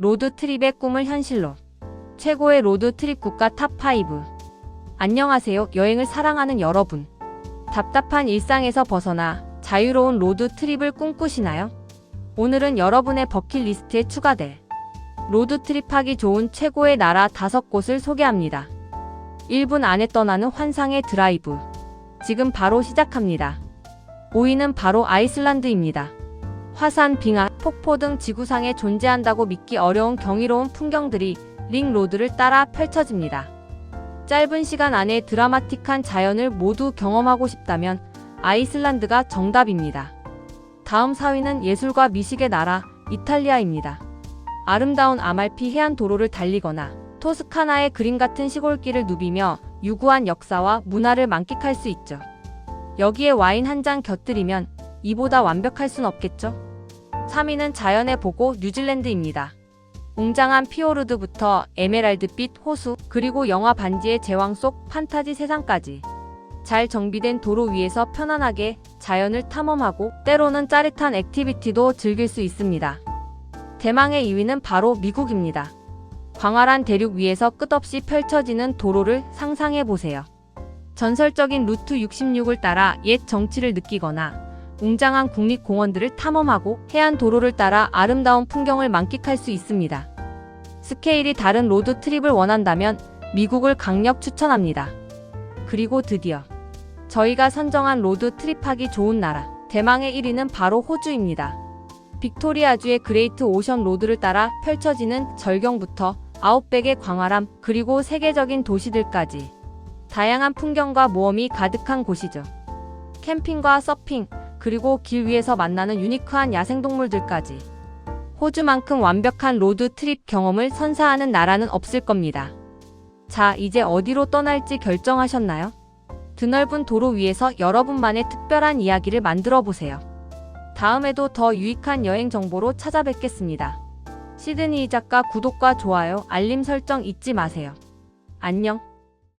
로드 트립의 꿈을 현실로. 최고의 로드 트립 국가 탑5. 안녕하세요. 여행을 사랑하는 여러분. 답답한 일상에서 벗어나 자유로운 로드 트립을 꿈꾸시나요? 오늘은 여러분의 버킷리스트에 추가될 로드 트립하기 좋은 최고의 나라 다섯 곳을 소개합니다. 1분 안에 떠나는 환상의 드라이브. 지금 바로 시작합니다. 5위는 바로 아이슬란드입니다. 화산, 빙하, 폭포 등 지구상에 존재한다고 믿기 어려운 경이로운 풍경들이 링 로드를 따라 펼쳐집니다. 짧은 시간 안에 드라마틱한 자연을 모두 경험하고 싶다면 아이슬란드가 정답입니다. 다음 4위는 예술과 미식의 나라 이탈리아입니다. 아름다운 아말피 해안 도로를 달리거나 토스카나의 그림 같은 시골길을 누비며 유구한 역사와 문화를 만끽할 수 있죠. 여기에 와인 한 잔 곁들이면 이보다 완벽할 순 없겠죠? 3위는 자연의 보고 뉴질랜드입니다. 웅장한 피오르드부터 에메랄드빛 호수, 그리고 영화 반지의 제왕 속 판타지 세상까지. 잘 정비된 도로 위에서 편안하게 자연을 탐험하고 때로는 짜릿한 액티비티도 즐길 수 있습니다. 대망의 2위는 바로 미국입니다. 광활한 대륙 위에서 끝없이 펼쳐지는 도로를 상상해 보세요. 전설적인 루트 66을 따라 옛 정치를 느끼거나 웅장한 국립공원들을 탐험하고 해안 도로를 따라 아름다운 풍경을 만끽할 수 있습니다. 스케일이 다른 로드 트립을 원한다면 미국을 강력 추천합니다. 그리고 드디어 저희가 선정한 로드 트립하기 좋은 나라 대망의 1위는 바로 호주입니다. 빅토리아주의 그레이트 오션 로드를 따라 펼쳐지는 절경부터 아웃백의 광활함 그리고 세계적인 도시들까지 다양한 풍경과 모험이 가득한 곳이죠. 캠핑과 서핑 그리고 길 위에서 만나는 유니크한 야생동물들까지 호주만큼 완벽한 로드 트립 경험을 선사하는 나라는 없을 겁니다. 자, 이제 어디로 떠날지 결정하셨나요? 드넓은 도로 위에서 여러분만의 특별한 이야기를 만들어 보세요. 다음에도 더 유익한 여행 정보로 찾아뵙겠습니다. 시드니 작가 구독과 좋아요, 알림 설정 잊지 마세요. 안녕.